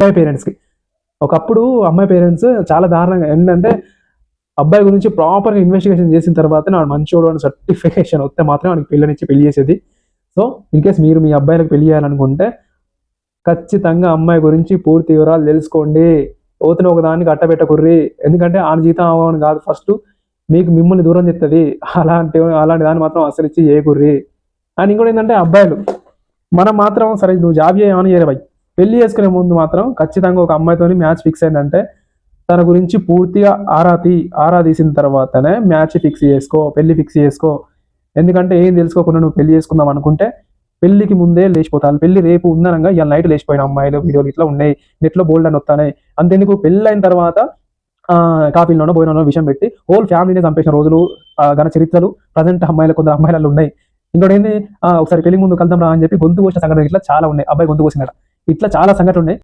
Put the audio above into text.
అమ్మాయి పేరెంట్స్కి ఒకప్పుడు అమ్మాయి పేరెంట్స్ చాలా దారుణంగా ఏంటంటే అబ్బాయి గురించి ప్రాపర్గా ఇన్వెస్టిగేషన్ చేసిన తర్వాత నా మంచోడు అని సర్టిఫికేషన్ వస్తే మాత్రం వాడికి పెళ్ళనిచ్చి పెళ్ళి చేసేది. సో ఇన్ కేస్ మీరు మీ అబ్బాయిలకు పెళ్ళి చేయాలనుకుంటే ఖచ్చితంగా అమ్మాయి గురించి పూర్తి వివరాలు తెలుసుకోండి. ఓతన ఒక దానికి అట్టబెట్టకుర్రి ఎందుకంటే ఆ జీతం అవ్వని కాదు. ఫస్ట్ మీకు మిమ్మల్ని దూరం చెప్తుంది అలాంటి అలాంటి దాన్ని మాత్రం అసలు ఇచ్చి చేయకుర్రి అండ్ ఇంకోటి ఏంటంటే అబ్బాయిలు మనం మాత్రం సరే నువ్వు జాబ్ చేయమని చేయరు భయ్ పెళ్ళి చేసుకునే ముందు మాత్రం ఖచ్చితంగా ఒక అమ్మాయితోని మ్యాచ్ ఫిక్స్ అయిందంటే తన గురించి పూర్తిగా ఆరా తీ ఆరా తీసిన తర్వాతనే మ్యాచ్ ఫిక్స్ చేసుకో పెళ్ళి ఫిక్స్ చేసుకో. ఎందుకంటే ఏం తెలుసుకోకుండా నువ్వు పెళ్ళి చేసుకుందాం అనుకుంటే పెళ్ళికి ముందే లేచిపోతాను పెళ్ళి రేపు ఉందనగా ఇలా నైట్ లేచిపోయిన అమ్మాయిలు వీడియోలు ఇట్లా ఉన్నాయి. నెట్లో బోల్డ్ అని వస్తాయి అంతెందుకు? పెళ్ళి అయిన తర్వాత ఆ, కాఫీలోనో బోయినో విషయం పెట్టి హోల్ ఫ్యామిలీని చంపేసిన రోజులు ఘన చరిత్రలు ప్రజెంట్ అమ్మాయిలు కొందరు అమ్మాయిలు ఉన్నాయి. ఇంకోటి ఏంది? ఒకసారి పెళ్ళి ముందు కలుద్దాం రా అని చెప్పి గొంతు కోసిన సంఘటన ఇట్లా చాలా ఉన్నాయి. అబ్బాయి గొంతు కోసినాడు ఇట్లా చాలా సంఘటన ఉన్నాయి.